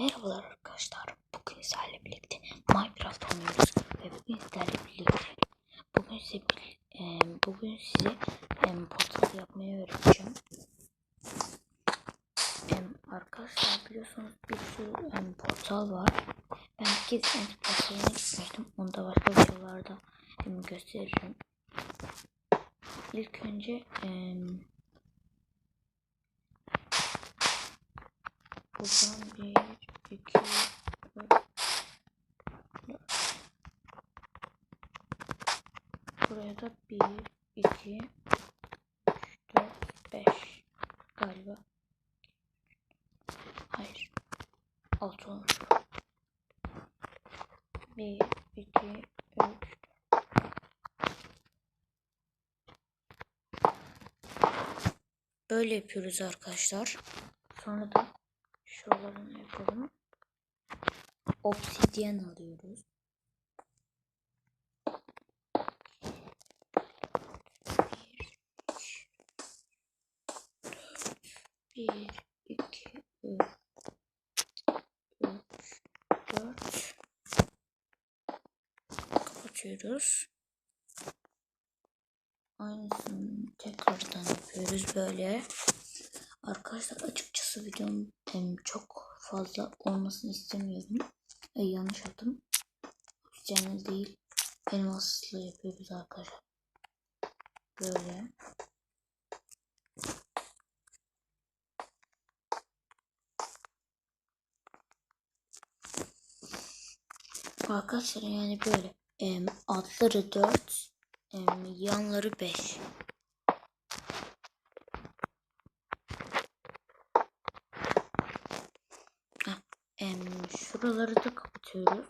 Merhabalar arkadaşlar. Bugün sizlerle birlikte Minecraft oynuyoruz ve bugün sizlerle birlikte bugün size e, bugün size e, portal yapmayı öğreteceğim. E, arkadaşlar biliyorsunuz bir sürü e, portal var. Ben bir kez End portalına gitmiştim. Onu da başka videolarda e, gösteririm. İlk önce e, buradan bir, iki, üç, Buraya da 1, 2, 3, 4, 5 galiba. Hayır. 6 olmuş. 1, 2, 3, Böyle yapıyoruz arkadaşlar. Sonra da şuralarını yapalım. Obsidyen alıyoruz. Bir, iki, üç, üç, dört. Kapatıyoruz. Aynısını tekrardan yapıyoruz böyle. Arkadaşlar açıkçası videom çok fazla olmasını istemiyorum. E, yanlış yaptım. Obsidyen değil. Elmasla yapıyoruz arkadaşlar. Böyle. Arkadaşlar yani böyle em, altları 4 em, yanları 5 em, şuraları da kapatıyoruz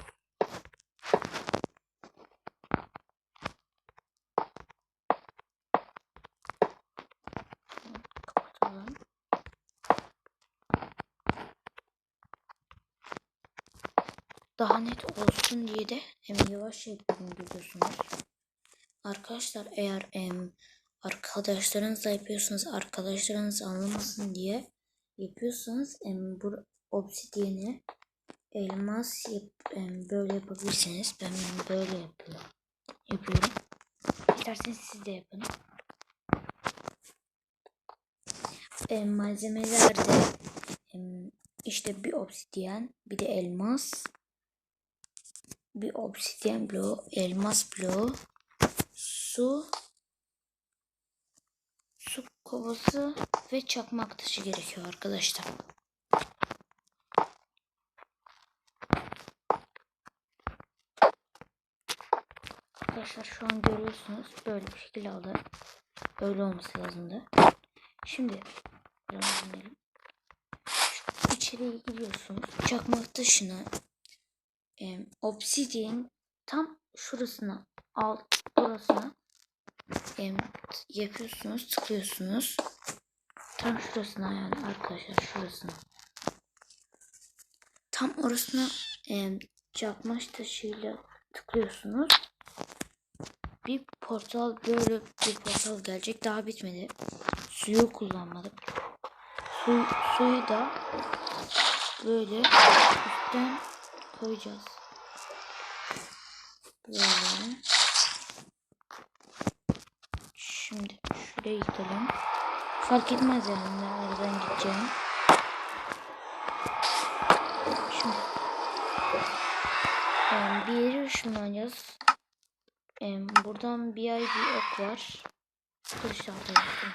kapatalım daha net olsun diye de hem yavaş yapıyorum görüyorsunuz. Arkadaşlar eğer em, arkadaşlarınızla yapıyorsanız arkadaşlarınız anlamasın diye yapıyorsanız em, bu obsidiyeni elmas yap, böyle yapabilirsiniz. Ben böyle yapıyorum. Yapıyorum. İsterseniz siz de yapın. Em, malzemelerde em, işte bir obsidiyen, bir de elmas, bir obsidiyen bloğu, elmas bloğu, su, su kovası ve çakmak taşı gerekiyor arkadaşlar. Arkadaşlar şu an görüyorsunuz böyle bir şekilde aldı. Öyle olması lazımdı. Şimdi biraz dinleyelim. İçeriye giriyorsunuz. Çakmak taşını e, obsidian tam şurasına alt burasına e, yapıyorsunuz tıklıyorsunuz tam şurasına yani arkadaşlar şurasına tam orasına e, çakmaş taşıyla tıklıyorsunuz bir portal böyle bir portal gelecek daha bitmedi suyu kullanmadık Su, suyu da böyle üstten koyacağız. Böyle. Şimdi şuraya gidelim. Fark etmez yani nereden gideceğim. Şimdi yani bir yere ışınlanacağız. Buradan bir ay bir ok var. Kılıçlar da yaptım.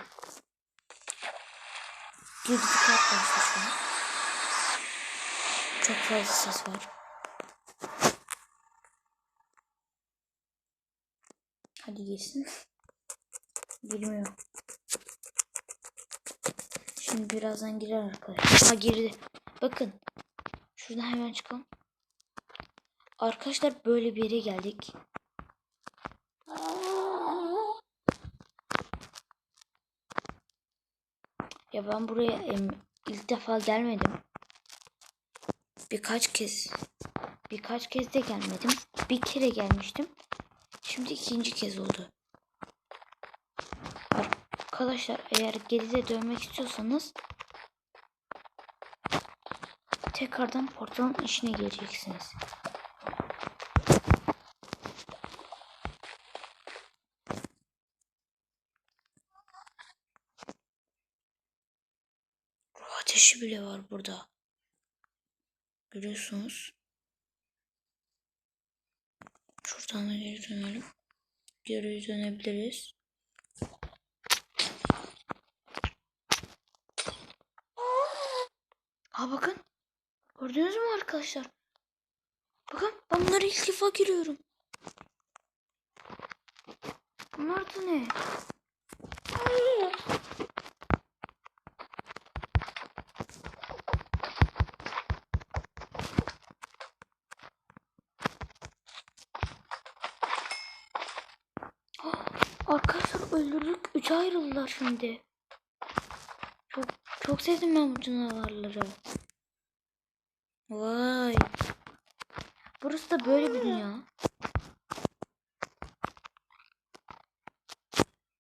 Girdik arkadaşlar şu an. Çok fazla ses var. Hadi girsin. Girmiyor. Şimdi birazdan girer arkadaşlar. Ha girdi. Bakın. Şuradan hemen çıkalım. Arkadaşlar böyle bir yere geldik. Ya ben buraya em, ilk defa gelmedim. Birkaç kez birkaç kez de gelmedim. Bir kere gelmiştim. Şimdi ikinci kez oldu. Arkadaşlar eğer geride dönmek istiyorsanız tekrardan portalın içine gireceksiniz. Ateşi bile var burada. Görüyorsunuz. Şuradan da geri dönelim. Geri dönebiliriz. Ha bakın. Gördünüz mü arkadaşlar? Bakın ben bunları ilk defa görüyorum. Bunlar da ne? Arkadaşlar öldürdük. Üçe ayrıldılar şimdi. Çok çok sevdim ben bu canavarları. Vay. Burası da böyle bir dünya.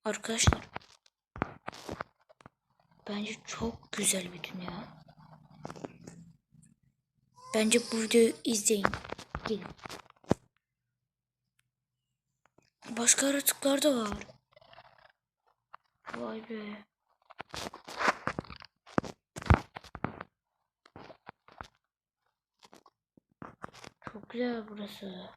Arkadaşlar. Bence çok güzel bir dünya. Bence bu videoyu izleyin. Gelin. Başka yaratıklar da var. Vay be. Çok güzel burası.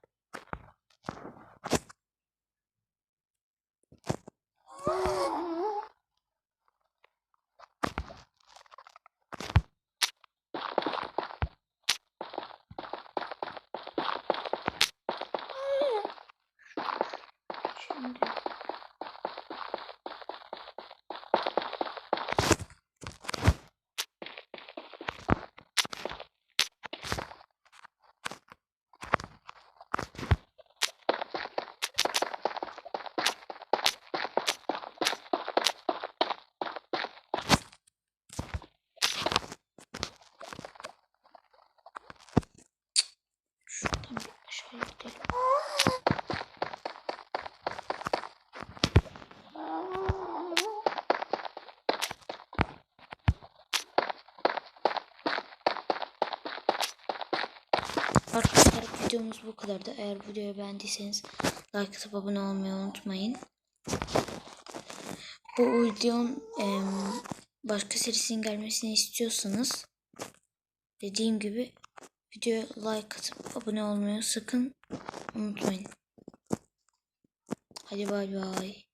Arkadaşlar videomuz bu kadardı. Eğer videoyu beğendiyseniz like atıp abone olmayı unutmayın. Bu videonun em, başka serisinin gelmesini istiyorsanız dediğim gibi videoya like atıp abone olmayı sakın unutmayın. Hadi bay bay.